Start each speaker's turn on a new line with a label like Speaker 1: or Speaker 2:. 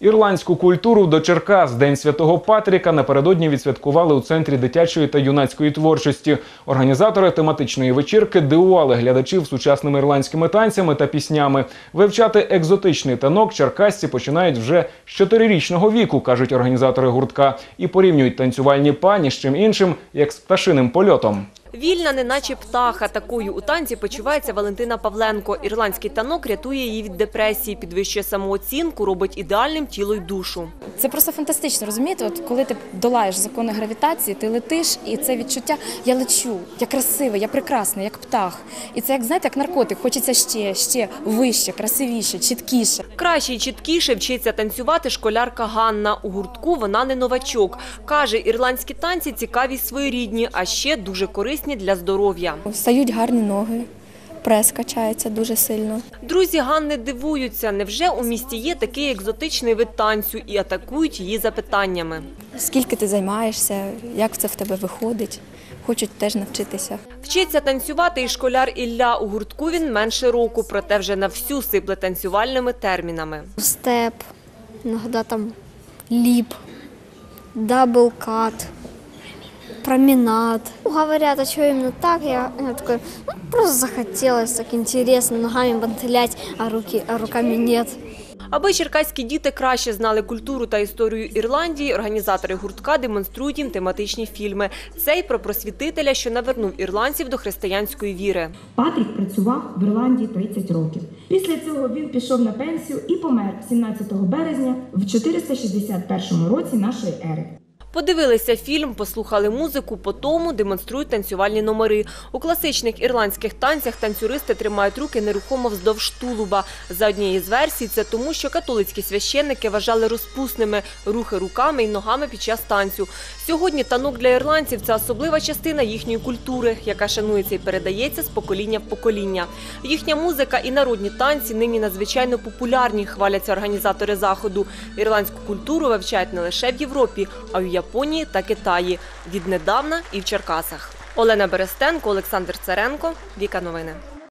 Speaker 1: Ірландську культуру до Черкас День Святого Патріка напередодні відсвяткували у центрі дитячої та юнацької творчості. Організатори тематичної вечірки дивували глядачів сучасними ірландськими танцями та піснями. Вивчати екзотичний танок черкасці починають вже з чотирирічного віку, кажуть організатори гуртка, і порівнюють танцювальні пані з чим іншим, як з пташиним польотом.
Speaker 2: Вільна, неначе птаха. Такою у танці почувається Валентина Павленко. Ірландський танок рятує її від депресії, підвищує самооцінку, робить ідеальним тіло й душу.
Speaker 3: Це просто фантастично, розумієте? От коли ти долаєш закони гравітації, ти летиш, і це відчуття я лечу, я красивий, я прекрасний, як птах. І це як знаєте, як наркотик. Хочеться ще, ще вище, красивіше, чіткіше.
Speaker 2: Краще й чіткіше вчиться танцювати школярка Ганна. У гуртку вона не новачок. Каже, ірландські танці цікаві й своєрідні, а ще дуже корисні для здоров'я.
Speaker 4: Стають гарні ноги, прес качається дуже сильно.
Speaker 2: Друзі Ганни дивуються, невже у місті є такий екзотичний вид танцю і атакують її запитаннями.
Speaker 4: Скільки ти займаєшся, як це в тебе виходить, хочуть теж навчитися.
Speaker 2: Вчиться танцювати і школяр Ілля. У гуртку він менше року, проте вже на всю сипле танцювальними термінами.
Speaker 5: степ, иногда там лип, даблкат, променад. Говорят, а что именно так? Я, я такой, ну, просто захотелось, так интересно, ногами бантылять, а, руки, а руками нет.
Speaker 2: Аби черкаські діти краще знали культуру та історію Ірландії, організатори гуртка демонструють їм тематичні фільми. Цей про просвітителя, що навернув ірландців до християнської віри.
Speaker 6: Патрік працював в Ірландії 30 років. Після цього він пішов на пенсію і помер 17 березня в 461 році нашої ери.
Speaker 2: Подивилися фільм, послухали музику, по тому демонструють танцювальні номери. У класичних ірландських танцях танцюристи тримають руки нерухомо вздовж тулуба. За однією з версій, це тому, що католицькі священники вважали розпусними рухи руками і ногами під час танцю. Сьогодні танок для ірландців це особлива частина їхньої культури, яка шанується і передається з покоління в покоління. Їхня музика і народні танці нині надзвичайно популярні, хваляться організатори заходу. Ірландську культуру вивчають не лише в Європі, а й у Японії та Китаї. Віднедавна і в Черкасах. Олена Берестенко, Олександр Царенко, Віка Новини.